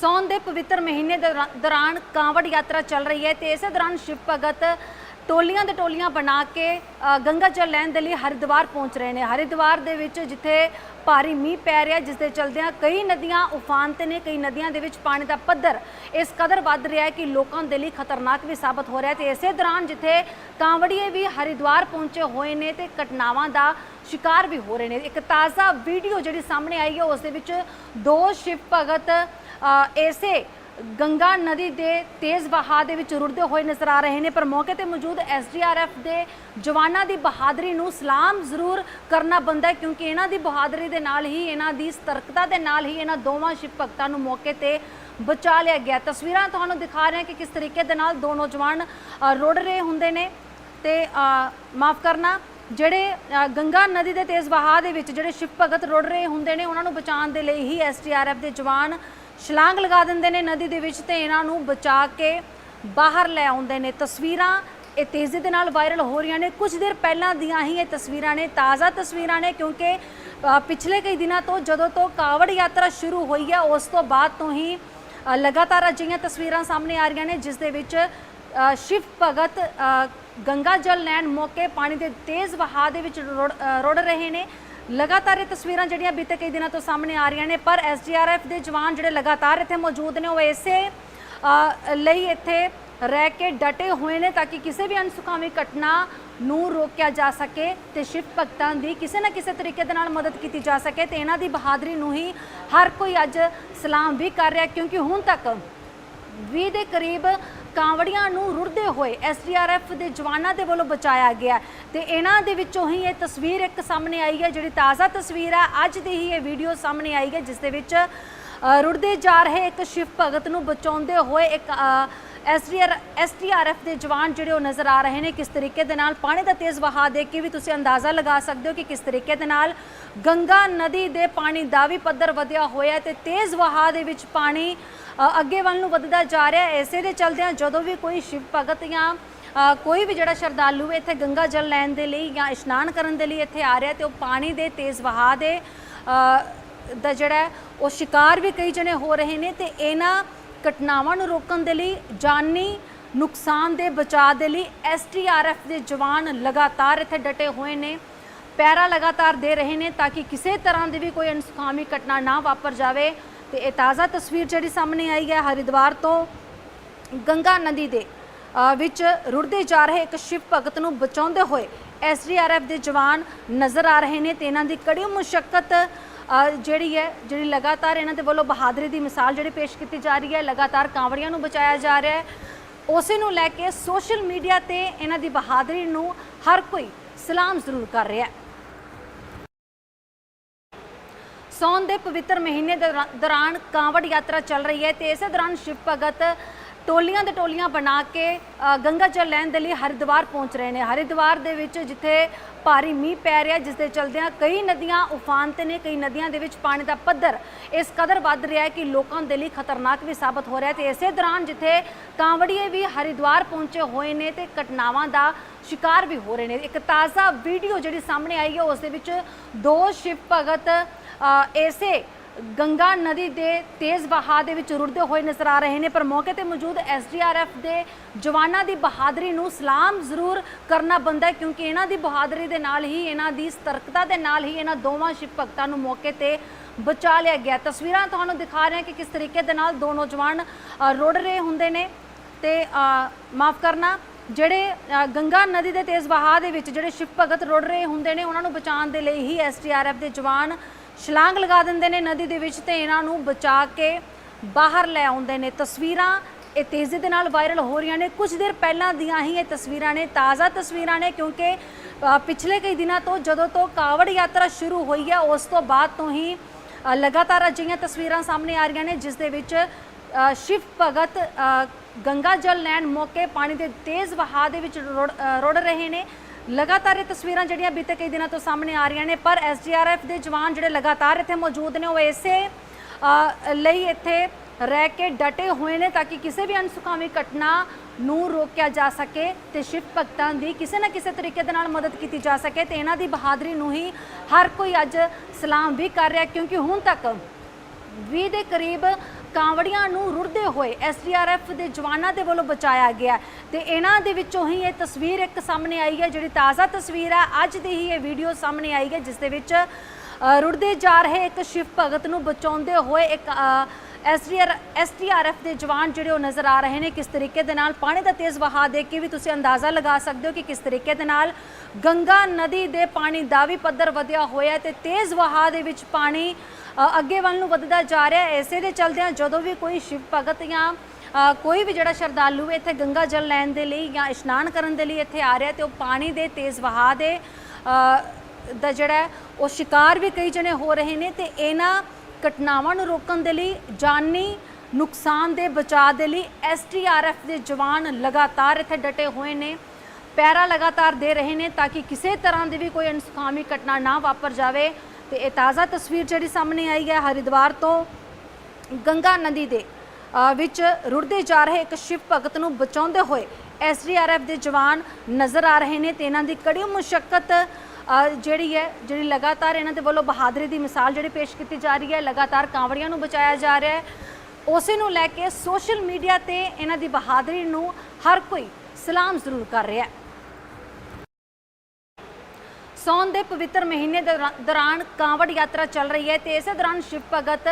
ਸੌਣ ਦੇ ਪਵਿੱਤਰ ਮਹੀਨੇ ਦੌਰਾ- ਦੌਰਾਨ ਕਾਂਵੜ ਯਾਤਰਾ ਚੱਲ ਰਹੀ ਹੈ ਤੇ ਇਸੇ ਦੌਰਾਨ ਸ਼ਿਵ ਭਗਤ ਟੋਲੀਆਂ ਦੇ ਟੋਲੀਆਂ ਬਣਾ ਕੇ ਅ, ਗੰਗਾ ਜਲ ਲੈਣ ਦੇ ਲਈ ਹਰਿਦੁਆਰ ਪਹੁੰਚ ਰਹੇ ਨੇ। ਹਰਿਦੁਆਰ ਦੇ ਵਿੱਚ ਜਿੱਥੇ ਭਾਰੀ ਮੀਂਹ ਪੈ ਰਿਹਾ ਜਿਸ ਦੇ ਚਲਦਿਆਂ ਕਈ ਨਦੀਆਂ ਉਫਾਨ ਤੇ ਨੇ ਕਈ ਨਦੀਆਂ ਦੇ ਵਿੱਚ ਪਾਣੀ ਦਾ ਪੱਧਰ ਇਸ ਕਦਰ ਵੱਧ ਰਿਹਾ ਹੈ ਕਿ ਲੋਕਾਂ ਦੇ ਲਈ ਖਤਰਨਾਕ ਵੀ ਸਾਬਤ ਹੋ ਰਿਹਾ ਹੈ ਤੇ ਇਸੇ ਦੌਰਾਨ ਜਿੱਥੇ ਕਾਂਵੜੀਏ ਵੀ ਹਰਿਦੁਆਰ ਪਹੁੰਚੇ ਹੋਏ ਨੇ ਤੇ ਘਟਨਾਵਾਂ ਦਾ ਸ਼ਿਕਾਰ ਵੀ ਹੋ ਰਹੇ ਨੇ। ਇੱਕ ਤਾਜ਼ਾ ਵੀਡੀਓ ਜਿਹੜੀ ਸਾਹਮਣੇ ਆਈ ਹੈ ਉਸ ਦੇ ਵਿੱਚ ਦੋ ਸ਼ਿਵ ਭਗਤ ਇਸੇ ਗੰਗਾ ਨਦੀ ਦੇ ਤੇਜ਼ ਵਹਾਅ ਦੇ ਵਿੱਚ ਰੁੜਦੇ ਹੋਏ ਨਜ਼ਰ ਆ ਰਹੇ ਨੇ ਪਰ ਮੌਕੇ ਤੇ ਮੌਜੂਦ ਐਸਡੀਆਰਐਫ ਦੇ ਜਵਾਨਾਂ ਦੀ ਬਹਾਦਰੀ ਨੂੰ ਸਲਾਮ ਜ਼ਰੂਰ ਕਰਨਾ ਬੰਦਾ ਕਿਉਂਕਿ ਇਹਨਾਂ ਦੀ ਬਹਾਦਰੀ ਦੇ ਨਾਲ ਹੀ ਇਹਨਾਂ ਦੀ ਸਤਰਕਤਾ ਦੇ ਨਾਲ ਹੀ ਇਹਨਾਂ ਦੋਵਾਂ ਸ਼ਿਵ ਭਗਤਾਂ ਨੂੰ ਮੌਕੇ ਤੇ ਬਚਾ ਲਿਆ ਗਿਆ। ਤਸਵੀਰਾਂ ਤੁਹਾਨੂੰ ਦਿਖਾ ਰਹੇ ਹਾਂ ਕਿ ਕਿਸ ਤਰੀਕੇ ਦੇ ਨਾਲ ਦੋ ਨੌਜਵਾਨ ਅ, ਰੁੜ ਰਹੇ ਹੁੰਦੇ ਨੇ ਤੇ ਮਾਫ ਕਰਨਾ ਜਿਹੜੇ ਗੰਗਾ ਨਦੀ ਦੇ ਤੇਜ਼ ਵਹਾਅ ਦੇ ਵਿੱਚ ਜਿਹੜੇ ਸ਼ਿਵ ਭਗਤ ਰੁੜ ਰਹੇ ਹੁੰਦੇ ਨੇ ਉਹਨਾਂ ਨੂੰ ਬਚਾਉਣ ਦੇ ਲਈ ਹੀ ਐਸਟੀਆਰਐਫ ਦੇ ਜਵਾਨ ਛਲਾਂਗ ਲਗਾ ਦਿੰਦੇ ਨੇ ਨਦੀ ਦੇ ਵਿੱਚ ਤੇ ਇਹਨਾਂ ਨੂੰ ਬਚਾ ਕੇ ਬਾਹਰ ਲੈ ਆਉਂਦੇ ਨੇ। ਤਸਵੀਰਾਂ ਇਹ ਤੇਜ਼ੀ ਦੇ ਨਾਲ ਵਾਇਰਲ ਹੋ ਰਹੀਆਂ ਨੇ। ਕੁਝ ਦੇਰ ਪਹਿਲਾਂ ਦੀਆਂ ਹੀ ਇਹ ਤਸਵੀਰਾਂ ਨੇ, ਤਾਜ਼ਾ ਤਸਵੀਰਾਂ ਨੇ, ਕਿਉਂਕਿ ਪਿਛਲੇ ਕਈ ਦਿਨਾਂ ਤੋਂ ਜਦੋਂ ਤੋਂ ਕਾਵੜ ਯਾਤਰਾ ਸ਼ੁਰੂ ਹੋਈ ਹੈ, ਉਸ ਤੋਂ ਬਾਅਦ ਤੋਂ ਹੀ ਲਗਾਤਾਰ ਅਜਿਹੀਆਂ ਤਸਵੀਰਾਂ ਸਾਹਮਣੇ ਆ ਰਹੀਆਂ ਨੇ, ਜਿਸ ਦੇ ਵਿੱਚ ਸ਼ਿਵ ਭਗਤ ਗੰਗਾ ਜਲ ਲੈਣ ਮੌਕੇ ਪਾਣੀ ਦੇ ਤੇਜ਼ ਵਹਾਅ ਦੇ ਵਿੱਚ ਰੁੜ ਰੁੜ ਰਹੇ ਨੇ। ਲਗਾਤਾਰ ਇਹ ਤਸਵੀਰਾਂ ਜਿਹੜੀਆਂ ਬੀਤੇ ਕਈ ਦਿਨਾਂ ਤੋਂ ਸਾਹਮਣੇ ਆ ਰਹੀਆਂ ਨੇ, ਪਰ ਐਸਡੀਆਰਐਫ ਦੇ ਜਵਾਨ ਜਿਹੜੇ ਲਗਾਤਾਰ ਇੱਥੇ ਮੌਜੂਦ ਨੇ, ਉਹ ਇਸੇ ਲਈ ਇੱਥੇ ਰਹਿ ਕੇ ਡਟੇ ਹੋਏ ਨੇ ਤਾਂ ਕਿ ਕਿਸੇ ਵੀ ਅਣਸੁਖਾਵੀ ਘਟਨਾ ਨੂੰ ਰੋਕਿਆ ਜਾ ਸਕੇ ਤੇ ਸ਼ਿਵ ਭਗਤਾਂ ਦੀ ਕਿਸੇ ਨਾ ਕਿਸੇ ਤਰੀਕੇ ਦੇ ਨਾਲ ਮਦਦ ਕੀਤੀ ਜਾ ਸਕੇ ਤੇ ਇਹਨਾਂ ਦੀ ਬਹਾਦਰੀ ਨੂੰ ਹੀ ਹਰ ਕੋਈ ਅੱਜ ਸਲਾਮ ਵੀ ਕਰ ਰਿਹਾ ਕਿਉਂਕਿ ਹੁਣ ਤੱਕ 20 ਦੇ ਕਰੀਬ ਕਾਂਵੜੀਆਂ ਨੂੰ ਰੁੜਦੇ ਹੋਏ ਐਸਡੀਆਰਐਫ ਦੇ ਜਵਾਨਾਂ ਦੇ ਵੱਲੋਂ ਬਚਾਇਆ ਗਿਆ ਤੇ ਇਹਨਾਂ ਦੇ ਵਿੱਚੋਂ ਹੀ ਇਹ ਤਸਵੀਰ ਇੱਕ ਸਾਹਮਣੇ ਆਈ ਹੈ, ਜਿਹੜੀ ਤਾਜ਼ਾ ਤਸਵੀਰ ਹੈ। ਅੱਜ ਦੀ ਹੀ ਇਹ ਵੀਡੀਓ ਸਾਹਮਣੇ ਆਈ ਹੈ, ਜਿਸ ਦੇ ਵਿੱਚ ਰੁੜਦੇ ਜਾ ਰਹੇ ਇੱਕ ਸ਼ਿਵ ਭਗਤ ਨੂੰ ਬਚਾਉਂਦੇ ਹੋਏ ਇੱਕ ਐਸਡੀਆਰ ਐਸਡੀਆਰਐਫ ਦੇ ਜਵਾਨ ਜਿਹੜੇ ਉਹ ਨਜ਼ਰ ਆ ਰਹੇ ਨੇ, ਕਿਸ ਤਰੀਕੇ ਦੇ ਨਾਲ ਪਾਣੀ ਦਾ ਤੇਜ਼ ਵਹਾਅ ਦੇਖ ਕੇ ਵੀ ਤੁਸੀਂ ਅੰਦਾਜ਼ਾ ਲਗਾ ਸਕਦੇ ਹੋ ਕਿ ਕਿਸ ਤਰੀਕੇ ਦੇ ਨਾਲ ਗੰਗਾ ਨਦੀ ਦੇ ਪਾਣੀ ਦਾ ਵੀ ਪੱਧਰ ਵਧਿਆ ਹੋਇਆ ਹੈ ਤੇ ਤੇਜ਼ ਵਹਾਅ ਦੇ ਵਿੱਚ ਪਾਣੀ ਅੱਗੇ ਵੱਲ ਨੂੰ ਵੱਧਦਾ ਜਾ ਰਿਹਾ ਹੈ। ਐਸੇ ਦੇ ਚਲਦਿਆਂ ਜਦੋਂ ਵੀ ਕੋਈ ਸ਼ਿਵ ਭਗਤ ਜਾਂ ਕੋਈ ਵੀ ਜਿਹੜਾ ਸ਼ਰਧਾਲੂ ਇੱਥੇ ਗੰਗਾ ਜਲ ਲੈਣ ਦੇ ਲਈ ਜਾਂ ਇਸ਼ਨਾਨ ਕਰਨ ਦੇ ਲਈ ਇੱਥੇ ਆ ਰਿਹਾ ਤੇ ਉਹ ਪਾਣੀ ਦੇ ਤੇਜ਼ ਵਹਾਅ ਦੇ ਦਾ ਜਿਹੜਾ ਉਹ ਸ਼ਿਕਾਰ ਵੀ ਕਈ ਜਣੇ ਹੋ ਰਹੇ ਨੇ ਤੇ ਇਹਨਾਂ ਘਟਨਾਵਾਂ ਨੂੰ ਰੋਕਣ ਦੇ ਲਈ, ਜਾਨੀ ਨੁਕਸਾਨ ਦੇ ਬਚਾਅ ਦੇ ਲਈ ਐਸਟੀਆਰਐਫ ਦੇ ਜਵਾਨ ਲਗਾਤਾਰ ਇੱਥੇ ਡਟੇ ਹੋਏ ਨੇ, ਪੈਰਾ ਲਗਾਤਾਰ ਦੇ ਰਹੇ ਨੇ ਤਾਂ ਕਿ ਕਿਸੇ ਤਰ੍ਹਾਂ ਦੀ ਵੀ ਕੋਈ ਅਨਸੁਖਾਮੀ ਘਟਨਾ ਨਾ ਵਾਪਰ ਜਾਵੇ। ਤੇ ਇਹ ਤਾਜ਼ਾ ਤਸਵੀਰ ਜਿਹੜੀ ਸਾਹਮਣੇ ਆਈ ਹੈ ਹਰਿਦੁਆਰ ਤੋਂ ਗੰਗਾ ਨਦੀ ਦੇ ਵਿੱਚ ਰੁੜਦੇ ਜਾ ਰਹੇ ਇੱਕ ਸ਼ਿਵ ਭਗਤ ਨੂੰ ਬਚਾਉਂਦੇ ਹੋਏ ਐਸਡੀਆਰਐਫ ਦੇ ਜਵਾਨ ਨਜ਼ਰ ਆ ਰਹੇ ਨੇ ਤੇ ਇਹਨਾਂ ਦੀ ਕੜੀ ਮੁਸ਼ਕਲ ਜਿਹੜੀ ਹੈ, ਜਿਹੜੀ ਲਗਾਤਾਰ ਇਹਨਾਂ ਦੇ ਵੱਲੋਂ ਬਹਾਦਰੀ ਦੀ ਮਿਸਾਲ ਜਿਹੜੀ ਪੇਸ਼ ਕੀਤੀ ਜਾ ਰਹੀ ਹੈ, ਲਗਾਤਾਰ ਕਾਂਵੜੀਆਂ ਨੂੰ ਬਚਾਇਆ ਜਾ ਰਿਹਾ ਹੈ। ਉਸੇ ਨੂੰ ਲੈ ਕੇ ਸੋਸ਼ਲ ਮੀਡੀਆ ਤੇ ਇਹਨਾਂ ਦੀ ਬਹਾਦਰੀ ਨੂੰ ਹਰ ਕੋਈ ਸਲਾਮ ਜ਼ਰੂਰ ਕਰ ਰਿਹਾ ਹੈ। ਸੌਣ ਦੇ ਪਵਿੱਤਰ ਮਹੀਨੇ ਦੌਰਾਨ ਕਾਂਵੜ ਯਾਤਰਾ ਚੱਲ ਰਹੀ ਹੈ ਤੇ ਇਸੇ ਦੌਰਾਨ ਸ਼ਿਵ ਭਗਤ ਟੋਲੀਆਂ ਦੇ ਟੋਲੀਆਂ ਬਣਾ ਕੇ ਗੰਗਾ ਜਲ ਲੈਣ ਦੇ ਲਈ ਹਰਿਦੁਆਰ ਪਹੁੰਚ ਰਹੇ ਨੇ। ਹਰਿਦੁਆਰ ਦੇ ਵਿੱਚ ਜਿੱਥੇ ਭਾਰੀ ਮੀਂਹ ਪੈ ਰਿਹਾ ਜਿਸ ਦੇ ਚਲਦਿਆਂ ਕਈ ਨਦੀਆਂ ਉਫਾਨ ਤੇ ਨੇ ਕਈ ਨਦੀਆਂ ਦੇ ਵਿੱਚ ਪਾਣੀ ਦਾ ਪੱਧਰ ਇਸ ਕਦਰ ਵੱਧ ਰਿਹਾ ਹੈ ਕਿ ਲੋਕਾਂ ਦੇ ਲਈ ਖਤਰਨਾਕ ਵੀ ਸਾਬਤ ਹੋ ਰਿਹਾ ਹੈ। ਤੇ ਇਸੇ ਦੌਰਾਨ ਜਿੱਥੇ ਕਾਂਵੜੀਏ ਵੀ ਹਰਿਦੁਆਰ ਪਹੁੰਚੇ ਹੋਏ ਨੇ ਤੇ ਘਟਨਾਵਾਂ ਦਾ ਸ਼ਿਕਾਰ ਵੀ ਹੋ ਰਹੇ ਨੇ। ਇੱਕ ਤਾਜ਼ਾ ਵੀਡੀਓ ਜਿਹੜੀ ਸਾਹਮਣੇ ਆਈ ਹੈ ਉਸ ਦੇ ਵਿੱਚ ਦੋ ਸ਼ਿਵ ਭਗਤ ਅ, ਇਸੇ ਗੰਗਾ ਨਦੀ ਦੇ ਤੇਜ਼ ਵਹਾਅ ਦੇ ਵਿੱਚ ਰੁੜਦੇ ਹੋਏ ਨਜ਼ਰ ਆ ਰਹੇ ਨੇ ਪਰ ਮੌਕੇ ਤੇ ਮੌਜੂਦ ਐਸਡੀਆਰਐਫ ਦੇ ਜਵਾਨਾਂ ਦੀ ਬਹਾਦਰੀ ਨੂੰ ਸਲਾਮ ਜ਼ਰੂਰ ਕਰਨਾ ਬੰਦਾ ਕਿਉਂਕਿ ਇਹਨਾਂ ਦੀ ਬਹਾਦਰੀ ਦੇ ਨਾਲ ਹੀ ਇਹਨਾਂ ਦੀ ਸਤਰਕਤਾ ਦੇ ਨਾਲ ਹੀ ਇਹਨਾਂ ਦੋਵਾਂ ਸ਼ਿਵ ਭਗਤਾਂ ਨੂੰ ਮੌਕੇ ਤੇ ਬਚਾ ਲਿਆ ਗਿਆ। ਤਸਵੀਰਾਂ ਤੁਹਾਨੂੰ ਦਿਖਾ ਰਹੇ ਹਾਂ ਕਿ ਕਿਸ ਤਰੀਕੇ ਦੇ ਨਾਲ ਦੋ ਨੌਜਵਾਨ ਅ, ਰੁੜ ਰਹੇ ਹੁੰਦੇ ਨੇ ਤੇ ਮਾਫ ਕਰਨਾ ਜਿਹੜੇ ਗੰਗਾ ਨਦੀ ਦੇ ਤੇਜ਼ ਵਹਾਅ ਦੇ ਵਿੱਚ ਜਿਹੜੇ ਸ਼ਿਵ ਭਗਤ ਰੁੜ ਰਹੇ ਹੁੰਦੇ ਨੇ ਉਹਨਾਂ ਨੂੰ ਬਚਾਉਣ ਦੇ ਲਈ ਹੀ ਐਸਟੀਆਰਐਫ ਦੇ ਜਵਾਨ ਛਲਾਂਗ ਲਗਾ ਦਿੰਦੇ ਨੇ ਨਦੀ ਦੇ ਵਿੱਚ ਤੇ ਇਹਨਾਂ ਨੂੰ ਬਚਾ ਕੇ ਬਾਹਰ ਲੈ ਆਉਂਦੇ ਨੇ। ਤਸਵੀਰਾਂ ਇਹ ਤੇਜ਼ੀ ਦੇ ਨਾਲ ਵਾਇਰਲ ਹੋ ਰਹੀਆਂ ਨੇ। ਕੁਝ ਦੇਰ ਪਹਿਲਾਂ ਦੀਆਂ ਹੀ ਇਹ ਤਸਵੀਰਾਂ ਨੇ, ਤਾਜ਼ਾ ਤਸਵੀਰਾਂ ਨੇ, ਕਿਉਂਕਿ ਪਿਛਲੇ ਕਈ ਦਿਨਾਂ ਤੋਂ ਜਦੋਂ ਤੋਂ ਕਾਵੜ ਯਾਤਰਾ ਸ਼ੁਰੂ ਹੋਈ ਹੈ, ਉਸ ਤੋਂ ਬਾਅਦ ਤੋਂ ਹੀ ਲਗਾਤਾਰ ਅਜਿਹੀਆਂ ਤਸਵੀਰਾਂ ਸਾਹਮਣੇ ਆ ਰਹੀਆਂ ਨੇ, ਜਿਸ ਦੇ ਵਿੱਚ ਸ਼ਿਵ ਭਗਤ ਗੰਗਾ ਜਲ ਲੈਣ ਮੌਕੇ ਪਾਣੀ ਦੇ ਤੇਜ਼ ਵਹਾਅ ਦੇ ਵਿੱਚ ਰੁੜ ਰੁੜ ਰਹੇ ਨੇ। ਲਗਾਤਾਰ ਇਹ ਤਸਵੀਰਾਂ ਜਿਹੜੀਆਂ ਬੀਤੇ ਕਈ ਦਿਨਾਂ ਤੋਂ ਸਾਹਮਣੇ ਆ ਰਹੀਆਂ ਨੇ, ਪਰ ਐਸਡੀਆਰਐਫ ਦੇ ਜਵਾਨ ਜਿਹੜੇ ਲਗਾਤਾਰ ਇੱਥੇ ਮੌਜੂਦ ਨੇ, ਉਹ ਇਸੇ ਲਈ ਇੱਥੇ ਰਹਿ ਕੇ ਡਟੇ ਹੋਏ ਨੇ ਤਾਂ ਕਿ ਕਿਸੇ ਵੀ ਅਣਸੁਖਾਵੀ ਘਟਨਾ ਨੂੰ ਰੋਕਿਆ ਜਾ ਸਕੇ ਤੇ ਸ਼ਿਵ ਭਗਤਾਂ ਦੀ ਕਿਸੇ ਨਾ ਕਿਸੇ ਤਰੀਕੇ ਦੇ ਨਾਲ ਮਦਦ ਕੀਤੀ ਜਾ ਸਕੇ ਤੇ ਇਹਨਾਂ ਦੀ ਬਹਾਦਰੀ ਨੂੰ ਹੀ ਹਰ ਕੋਈ ਅੱਜ ਸਲਾਮ ਵੀ ਕਰ ਰਿਹਾ, ਕਿਉਂਕਿ ਹੁਣ ਤੱਕ 20 ਦੇ ਕਰੀਬ ਕਾਂਵੜੀਆਂ ਨੂੰ ਰੁੜਦੇ ਹੋਏ ਐਸਡੀਆਰਐਫ ਦੇ ਜਵਾਨਾਂ ਦੇ ਵੱਲੋਂ ਬਚਾਇਆ ਗਿਆ ਹੈ। ਤੇ ਇਹਨਾਂ ਦੇ ਵਿੱਚੋਂ ਹੀ ਇਹ ਤਸਵੀਰ ਇੱਕ ਸਾਹਮਣੇ ਆਈ ਹੈ, ਜਿਹੜੀ ਤਾਜ਼ਾ ਤਸਵੀਰ ਹੈ ਅੱਜ ਦੀ ਹੀ ਇਹ ਵੀਡੀਓ ਸਾਹਮਣੇ ਆਈ ਹੈ, ਜਿਸ ਦੇ ਵਿੱਚ ਰੁੜਦੇ ਜਾ ਰਹੇ ਇੱਕ ਸ਼ਿਵ ਭਗਤ ਨੂੰ ਬਚਾਉਂਦੇ ਹੋਏ ਇੱਕ ਐਸਡੀਆਰ ਐਸਡੀਆਰਐਫ ਦੇ ਜਵਾਨ ਜਿਹੜੇ ਉਹ ਨਜ਼ਰ ਆ ਰਹੇ ਨੇ, ਕਿਸ ਤਰੀਕੇ ਦੇ ਨਾਲ ਪਾਣੀ ਦਾ ਤੇਜ਼ ਵਹਾਅ ਦੇਖ ਕੇ ਵੀ ਤੁਸੀਂ ਅੰਦਾਜ਼ਾ ਲਗਾ ਸਕਦੇ ਹੋ ਕਿ ਕਿਸ ਤਰੀਕੇ ਦੇ ਨਾਲ ਗੰਗਾ ਨਦੀ ਦੇ ਪਾਣੀ ਦਾ ਵੀ ਪੱਧਰ ਵਧਿਆ ਹੋਇਆ ਹੈ ਤੇ ਤੇਜ਼ ਵਹਾਅ ਦੇ ਵਿੱਚ ਪਾਣੀ ਅੱਗੇ ਵੱਲ ਨੂੰ ਵੱਧਦਾ ਜਾ ਰਿਹਾ ਹੈ। ਇਸੇ ਦੇ ਚਲਦਿਆਂ ਜਦੋਂ ਵੀ ਕੋਈ ਸ਼ਿਵ ਭਗਤ ਜਾਂ ਕੋਈ ਵੀ ਜਿਹੜਾ ਸ਼ਰਧਾਲੂ ਇੱਥੇ ਗੰਗਾ ਜਲ ਲੈਣ ਦੇ ਲਈ ਜਾਂ ਇਸ਼ਨਾਨ ਕਰਨ ਦੇ ਲਈ ਇੱਥੇ ਆ ਰਿਹਾ ਤੇ ਉਹ ਪਾਣੀ ਦੇ ਤੇਜ਼ ਵਹਾਅ ਦੇ ਦਾ ਜਿਹੜਾ ਉਹ ਸ਼ਿਕਾਰ ਵੀ ਕਈ ਜਣੇ ਹੋ ਰਹੇ ਨੇ ਤੇ ਇਹਨਾਂ ਘਟਨਾਵਾਂ ਨੂੰ ਰੋਕਣ ਦੇ ਲਈ, ਜਾਨੀ ਨੁਕਸਾਨ ਦੇ ਬਚਾਅ ਦੇ ਲਈ ਐਸਟੀਆਰਐਫ ਦੇ ਜਵਾਨ ਲਗਾਤਾਰ ਇੱਥੇ ਡਟੇ ਹੋਏ ਨੇ, ਪੈਰਾ ਲਗਾਤਾਰ ਦੇ ਰਹੇ ਨੇ ਤਾਂ ਕਿ ਕਿਸੇ ਤਰ੍ਹਾਂ ਦੀ ਵੀ ਕੋਈ ਅਨਸੁਖਾਵੀ ਘਟਨਾ ਨਾ ਵਾਪਰ ਜਾਵੇ। ਤੇ ਇਹ ਤਾਜ਼ਾ ਤਸਵੀਰ ਜਿਹੜੀ ਸਾਹਮਣੇ ਆਈ ਹੈ ਹਰਿਦੁਆਰ ਤੋਂ ਗੰਗਾ ਨਦੀ ਦੇ ਵਿੱਚ ਰੁੜਦੇ ਜਾ ਰਹੇ ਇੱਕ ਸ਼ਿਵ ਭਗਤ ਨੂੰ ਬਚਾਉਂਦੇ ਹੋਏ ਐਸਡੀਆਰਐਫ ਦੇ ਜਵਾਨ ਨਜ਼ਰ ਆ ਰਹੇ ਨੇ ਤੇ ਇਹਨਾਂ ਦੀ ਕੜੀ ਮੁਸ਼ਕਲ ਜਿਹੜੀ ਹੈ, ਜਿਹੜੀ ਲਗਾਤਾਰ ਇਹਨਾਂ ਦੇ ਵੱਲੋਂ ਬਹਾਦਰੀ ਦੀ ਮਿਸਾਲ ਜਿਹੜੀ ਪੇਸ਼ ਕੀਤੀ ਜਾ ਰਹੀ ਹੈ, ਲਗਾਤਾਰ ਕਾਂਵੜੀਆਂ ਨੂੰ ਬਚਾਇਆ ਜਾ ਰਿਹਾ ਹੈ, ਉਸੇ ਨੂੰ ਲੈ ਕੇ ਸੋਸ਼ਲ ਮੀਡੀਆ ਤੇ ਇਹਨਾਂ ਦੀ ਬਹਾਦਰੀ ਨੂੰ ਹਰ ਕੋਈ ਸਲਾਮ ਜ਼ਰੂਰ ਕਰ ਰਿਹਾ ਹੈ। ਸੌਣ ਦੇ ਪਵਿੱਤਰ ਮਹੀਨੇ ਦੌਰਾਨ ਕਾਂਵੜ ਯਾਤਰਾ ਚੱਲ ਰਹੀ ਹੈ ਤੇ ਇਸੇ ਦੌਰਾਨ ਸ਼ਿਵ ਭਗਤ